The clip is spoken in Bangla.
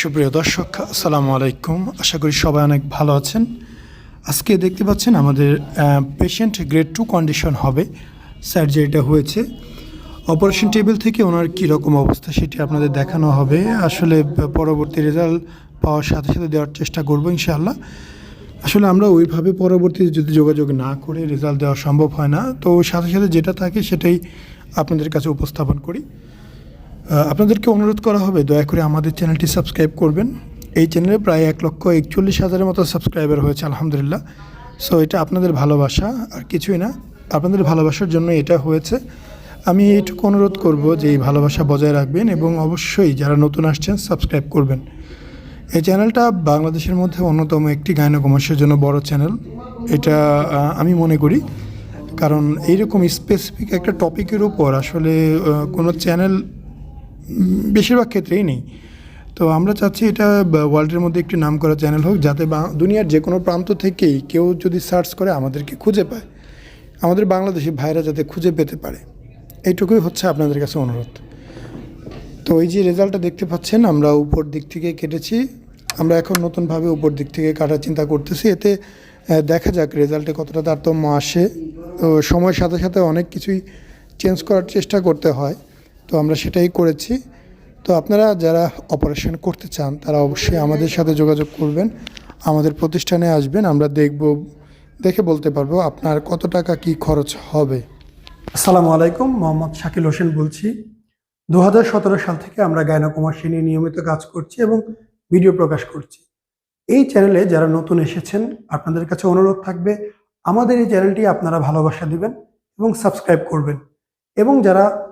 সুপ্রিয় দর্শক, আসসালামু আলাইকুম। আশা করি সবাই অনেক ভালো আছেন। আজকে দেখতে পাচ্ছেন আমাদের পেশেন্ট গ্রেড টু কন্ডিশন হবে। সার্জারিটা হয়েছে অপারেশন টেবিল থেকে ওনার কীরকম অবস্থা সেটি আপনাদের দেখানো হবে। আসলে, পরবর্তী রেজাল্ট পাওয়ার সাথে সাথে দেওয়ার চেষ্টা করব ইনশাআল্লাহ। আসলে আমরা ওইভাবে পরবর্তীতে যদি যোগাযোগ না করে রেজাল্ট দেওয়া সম্ভব হয় না, তো সাথে সাথে যেটা থাকে সেটাই আপনাদের কাছে উপস্থাপন করি। আপনাদেরকে অনুরোধ করা হবে, দয়া করে আমাদের চ্যানেলটি সাবস্ক্রাইব করবেন। এই চ্যানেলে প্রায় এক লক্ষ একচল্লিশ হাজারের মতো সাবস্ক্রাইবার হয়েছে, আলহামদুলিল্লাহ। সো এটা আপনাদের ভালোবাসা, আর কিছুই না, আপনাদের ভালোবাসার জন্য এটা হয়েছে। আমি এইটুকু অনুরোধ করব যে এই ভালোবাসা বজায় রাখবেন এবং অবশ্যই যারা নতুন আসছেন, সাবস্ক্রাইব করবেন। এই চ্যানেলটা বাংলাদেশের মধ্যে অন্যতম একটি গায়নকমাসের জন্য বড় চ্যানেল। এটা আমি মনে করি, কারণ এইরকম স্পেসিফিক একটা টপিকের উপর আসলে কোনো চ্যানেল বেশিরভাগ ক্ষেত্রেই নেই। তো আমরা চাচ্ছি এটা ওয়ার্ল্ডের মধ্যে একটি নাম করা চ্যানেল হোক, যাতে দুনিয়ার যে কোনো প্রান্ত থেকেই কেউ যদি সার্চ করে, আমাদেরকে খুঁজে পায়। আমাদের বাংলাদেশি ভাইরা যাতে খুঁজে পেতে পারে। এইটুকুই হচ্ছে আপনাদের কাছে অনুরোধ। তো এই যে রেজাল্টটা দেখতে পাচ্ছেন, আমরা উপর দিক থেকে কেটেছি। আমরা এখন নতুনভাবে উপর দিক থেকে কাটার চিন্তা করতেছি। এতে দেখা যাক রেজাল্টে কতটা তারতম্য আসে। তো সময়ের সাথে সাথে অনেক কিছুই চেঞ্জ করার চেষ্টা করতে হয়। তো আমরা সেটাই করেছি। তো আপনারা যারা অপারেশন করতে চান, তারা অবশ্যই আমাদের সাথে যোগাযোগ করবেন। আমাদের প্রতিষ্ঠানে আসবেন, আমরা দেখব, দেখে বলতে পারব আপনার কত টাকা কি খরচ হবে। আসসালামু আলাইকুম, মোহাম্মদ শাকিল হোসেন বলছি। দু হাজার সতেরো সাল থেকে আমরা গায়নকুমার নিয়ে নিয়মিত কাজ করছি এবং ভিডিও প্রকাশ করছি। এই চ্যানেলে যারা নতুন এসেছেন, আপনাদের কাছে অনুরোধ থাকবে, আমাদের এই চ্যানেলটি আপনারা ভালোবাসা দিবেন এবং সাবস্ক্রাইব করবেন। এবং যারা